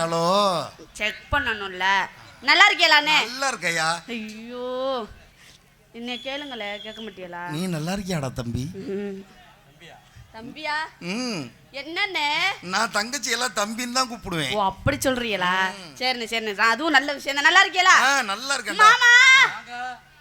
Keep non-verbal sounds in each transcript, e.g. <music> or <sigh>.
Hello check பண்ணணும்ல. நல்லா இருக்கீங்களாண்ணே நல்லா இருக்கையா? ஐயோ. என்ன கேளுங்களே கேட்க மாட்டியலா? நீ நல்லா இருக்கியாடா தம்பி? ம். தம்பியா? ம். என்னண்ணே? நான் தங்கச்சி எல்லாம் தம்பின்னு தான் கூப்பிடுவேன். ஓ அப்படி சொல்றீங்களா? சரிண்ணே சரிண்ணே. அதுவும் நல்ல விஷயம் தான். நல்லா இருக்கீங்களா நல்லா இருக்கேன்டா. மாமா!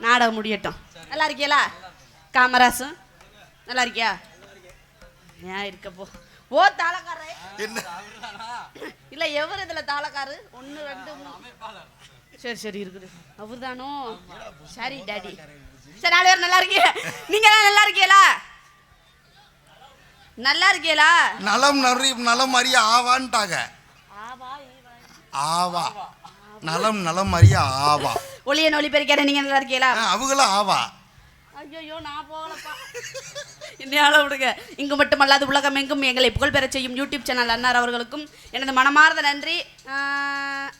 நாடகம் முடியட்டும். நல்லா இருக்கீங்களா காமராசும் நல்லா இருக்கியா? ஏன் இருக்க போ. ஓ தாளக்காரே என்ன? இல்ல எவர் இதுல தாளக்காரு? ஒன்னு ரெண்டு சரி சரி இருக்குது. அவர்தானோ? சரி டாடி. சரி நாலு பேர் நல்லா இருக்கீங்க. நீங்க எல்லாம் நல்லா இருக்கீங்களா? நல்லா இருக்கீங்களா? நலம் நறி நலம் அறிய ஆவான்ட்டாங்க ஆவா நலம் நலம் அறிய ஆவா. ஒளிய நொலி பெருக்கிற நீங்க நல்லா இருக்கீங்களா? அவங்களும் ஆவா. ஐயோ நான் போகலப்பா. என்னையால விடுங்க. இங்கு மட்டுமல்லாது உலகம் எங்கும் எங்களை புகழ் செய்யும் யூடியூப் சேனல் அன்னார் அவர்களுக்கும் எனது மனமார்ந்த நன்றி.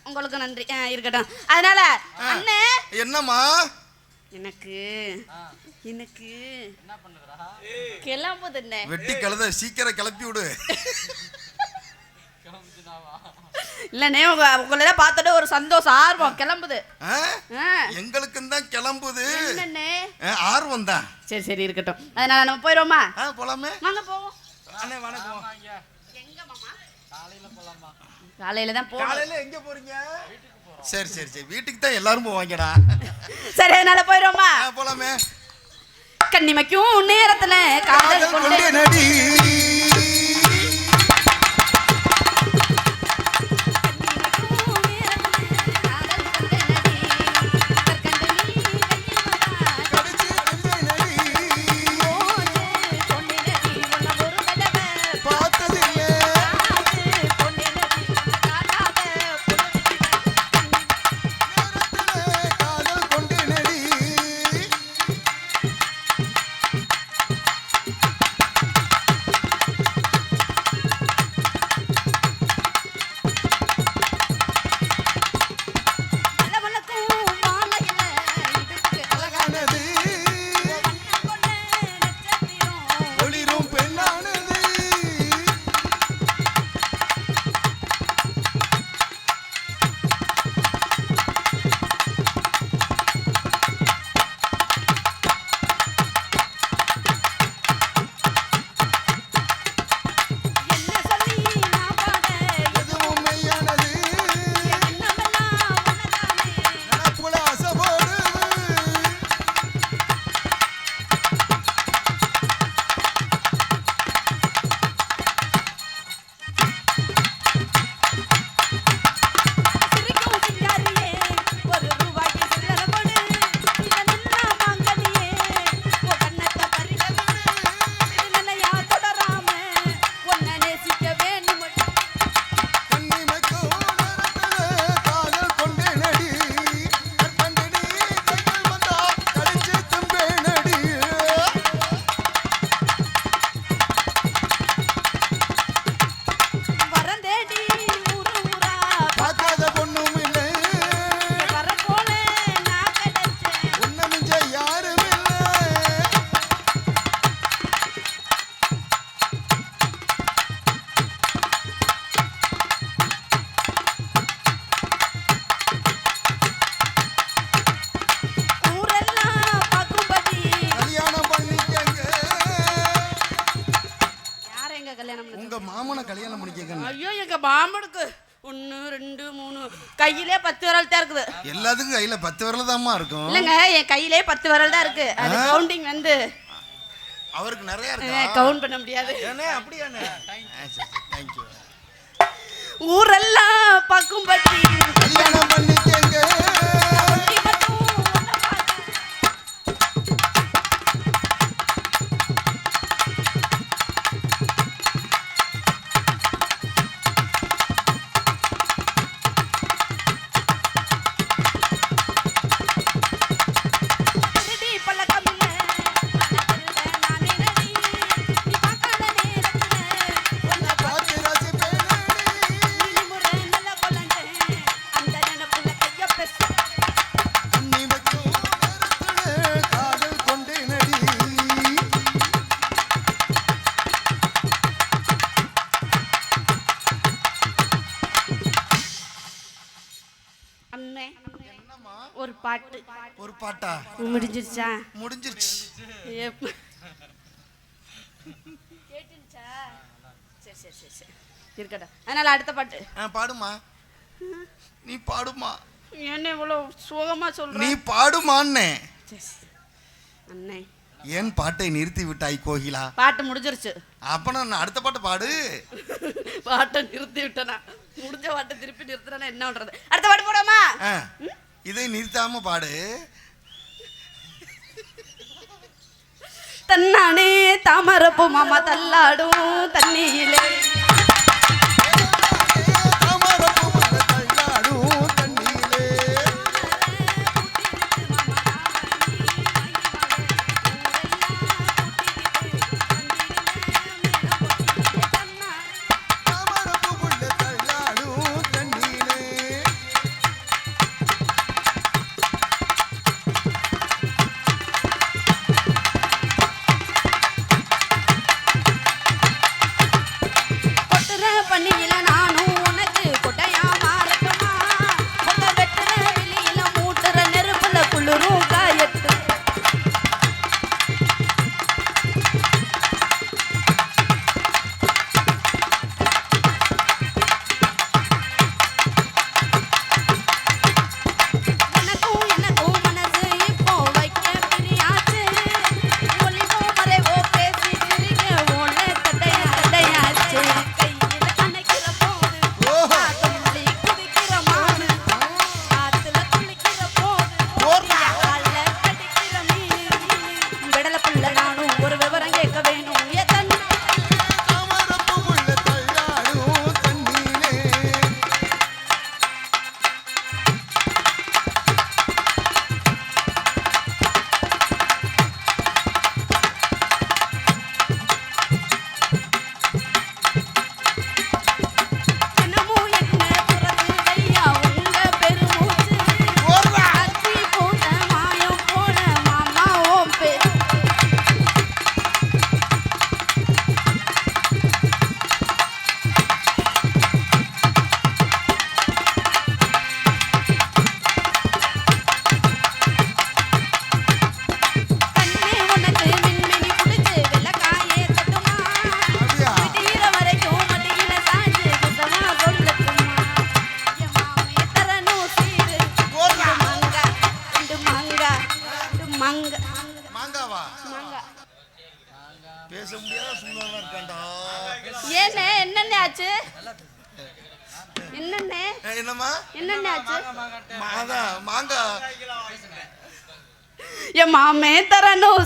உங்களுக்கு நன்றி. இருக்கட்டும். அதனால அண்ணே. என்னம்மா? எனக்கு எனக்கு. கிளம்புது வெட்டி கழுத சீக்கிரம் கிளப்பி விடு. <laughs> இல்லண்ணே உங்க உங்களெல்லாம் பார்த்தோட ஒரு சந்தோஷம் ஆர்வம் கிளம்புது. எங்களுக்கும் தான் கிளம்புது. என்னண்ணே? ஆர்வம் தான். சரி சரி இருக்கட்டும். அதனால நம்ம போயிடுவோமா? போலாமே. வாங்க போவோம். அண்ணே வணக்கம் எங்க மாமா காலையில தான் காலையில எங்க போறீங்க? சரி சரி சரி. வீட்டுக்கு தான் எல்லாரும் போவாங்கடா. சரி அதனால போயிடுவோமா? போலாமே. கண்ணிமைக்கும் நேரத்துல காதல் கொண்டே நடி. எங்க மாமனுக்கு ஒன்னு ரெண்டு மூணு. கையிலே பத்து விரல் தான் இருக்குது. எல்லாத்துக்கும் கையில பத்து விரல் தாம்மா இருக்கும். இல்லைங்க என் கையிலே பத்து விரல் தான் இருக்கு. அது கவுண்டிங் வந்து. அவருக்கு நிறைய இருக்கா? கவுண்ட் பண்ண முடியாது. ஏனே அப்படியானே தேங்க்யூ ஊரெல்லாம் பக்கும்பட்டி. கல்யாணம் பண்ணிக்கங்க பாட்டா? முடிஞ்சிருச்சா? முடிஞ்சிருச்சு. அதனால அடுத்த பாட்டு. ஆ பாடுமா. நீ பாடுமா. என்ன இவ்வளவு சோகமாக சொல்ற? நீ பாடுமான்னு. அண்ணே. ஏன் பாட்டை நிறுத்தி விட்டாய் கோகிலா? பாட்டு முடிஞ்சிருச்சு. அப்ப நான் அடுத்த பாட்டு பாடு. பாட்டை நிறுத்தி விட்டனா? முடிஞ்ச பாட்டை திருப்பி நிறுத்துறேன்னா என்ன பண்றது? அடுத்த பாட்டு போடாமா இதை நிறுத்தாம பாடு. తన్నాడే తామరపు మమ తల్లాడు తన్నీలే மங்க. ஏண்ணே என்னென்ன ஆச்சு? என்னென்ன என்னம்மா? என்னென்ன ஆச்சு? மாதா மாங்கா. என் மாமே தரணும்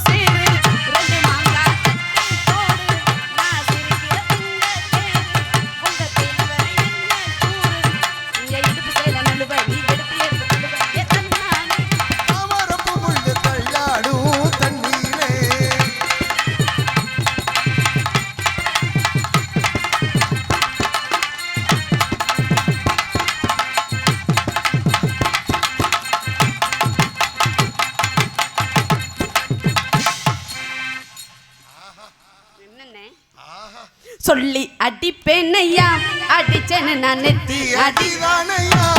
பெண்ணையா? அடிச்சன நான் நெத்தி அடிதானையா?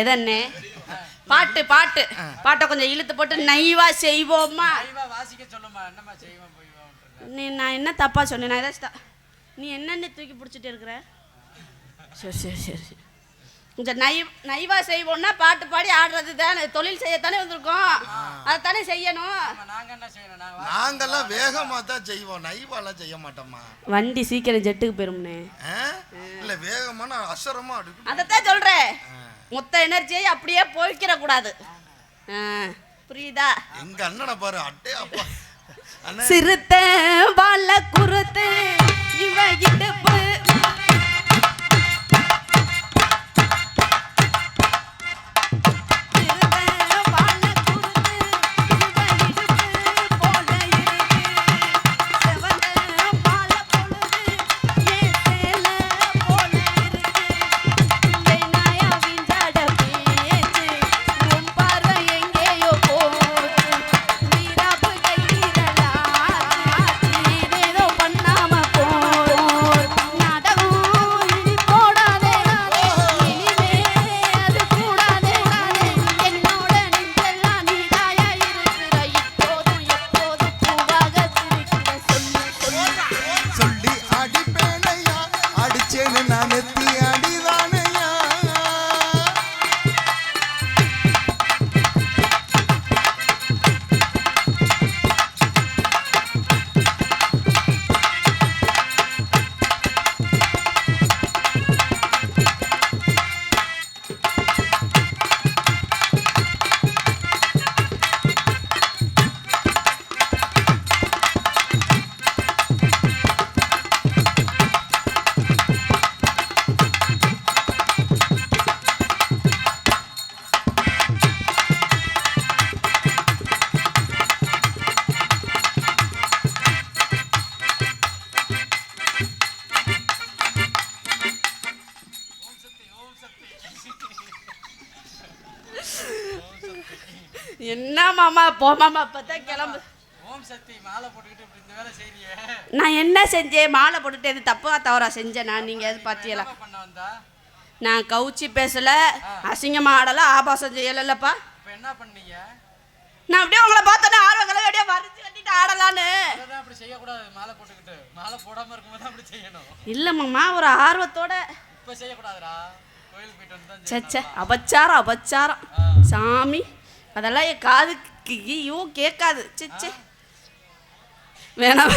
எதன்னு? பாட்டு பாட்டு. பாட்டை கொஞ்சம் இழுத்து போட்டு நைவா செய்வோம்? நீ நான் என்ன தப்பா சொன்னேன்? நான் ஏதாச்சும் நீ என்னென்ன தூக்கி பிடிச்சிட்டு இருக்கிற? சரி சரி சரி சரி. இந்த நை நைவா செய்வோம்னா பாட்டு பாடி ஆடுறது தானே. தொழில் செய்யத்தானே வந்திருக்கோம். அதைத்தானே செய்யணும். நாங்கெல்லாம் வேகமாக தான் செய்வோம். நைவாலாம் செய்ய மாட்டோம்மா. வண்டி சீக்கிரம் ஜெட்டுக்கு போயிரும்னே. இல்லை வேகமான அசரமாக அதைத்தான் சொல்கிறேன் மொத்த எனர்ஜியை அப்படியே போய்க்கிற கூடாது புரியுதா? எங்க அண்ணனை பாரு அட்டே அப்பா. சிறுத்த வாழ குறுத்து இவ இடுப்பு செய்றியே நான் என்ன செஞ்சேன்? மாலை போட்டுட்டு எது தப்பா தவறா செஞ்சேன் நான்? நீங்க எது வந்தா? நான் கவுச்சி பேசல அசிங்கமா ஆடல ஆபாசம் செய்யலல்லப்பா. இப்ப என்ன பண்ணீங்க? நான் அப்படியே உங்களை பார்த்தோன்னே ஆர்வம் கலவை அப்படியே வரைச்சு கட்டிட்டு ஆடலான்னு. அப்படி செய்யக்கூடாது மாலை போட்டுக்கிட்டு. மாலை போடாம இருக்கும்போது அப்படி செய்யணும். இல்ல மாமா ஒரு ஆர்வத்தோட. இப்ப செய்யக்கூடாதுடா. கோயிலுக்கு போயிட்டு வந்து சச்ச அபச்சாரம் அபச்சாரம். சாமி அதெல்லாம் என் காதுக்கு ஐயோ கேட்காது. சிச்சே வேணாம்.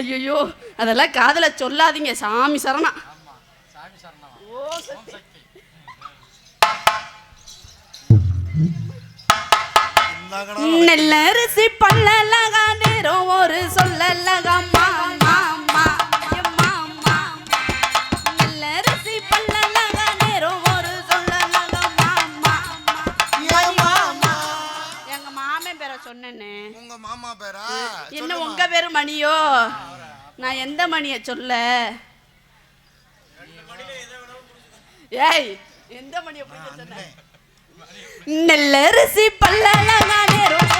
ஐயோ அதெல்லாம் காதுல சொல்லாதீங்க. சாமி சரணா. ஆமா சாமி சரணம்? ஓ இந்தாங்கடா. நெல்லரிசி பல்லலகா நேரம் ஒரு சொல்லலகா உங்க மாமா பேரா? என்ன. உங்க பேரு மணியோ? நான் எந்த மணிய சொல்ல? ஏய் எந்த மணிய பிடிக்க சொன்ன? நெல்லரிசி பல்லலகா நேரம்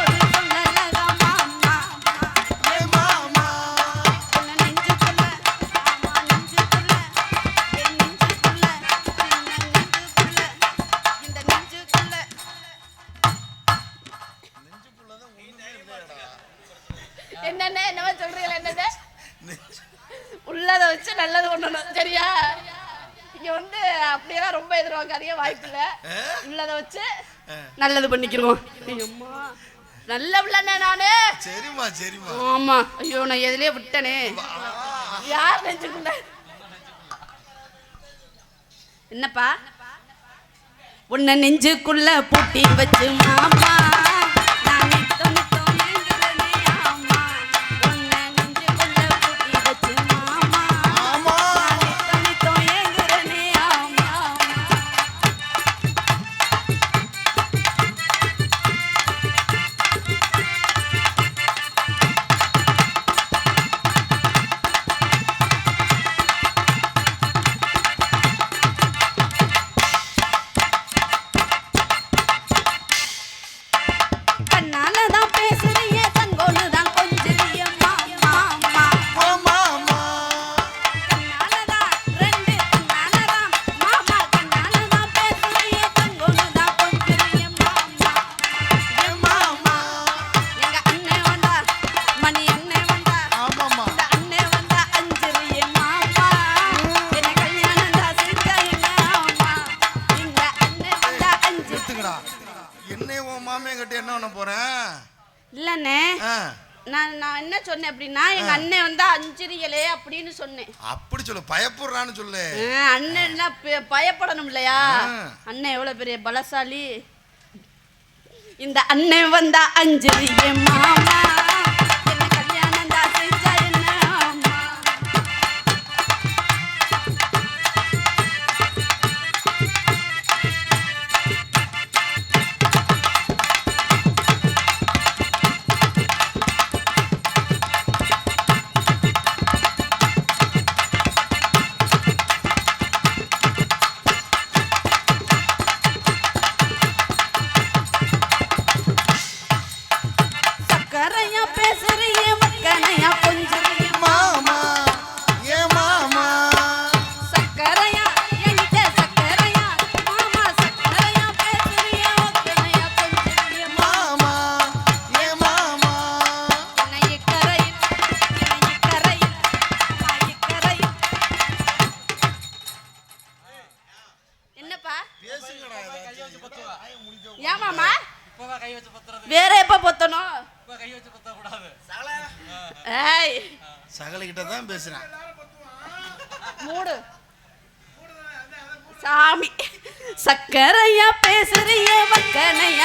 நல்லது பண்ணிக்கிறோம். நல்ல பிள்ளைண்ணே நானு. சரிம்மா சரிம்மா. ஆமா. ஐயோ நான் எதுலயே விட்டனே. யார் நெஞ்சுக்குள்ள? என்னப்பா? உன்னை நெஞ்சுக்குள்ள பூட்டி வச்சு மாமா. என்னை உன் மாமியை கிட்ட என்ன பண்ண போறேன் இல்லண்ணே. நான் நான் என்ன சொன்னேன் அப்படின்னா எங்க அண்ணன் வந்தா அஞ்சிரியலே அப்படின்னு சொன்னேன். அப்படி சொல்லு பயப்படுறான்னு சொல்லு. அண்ணன்னா பயப்படணும் இல்லையா? அண்ணன் எவ்வளவு பெரிய பலசாலி. இந்த அண்ணன் வந்தா அஞ்சிரிய மாமா. பேசுறேன் மூடு. சாமி. சக்கரையா பேசுறிய மக்கனையா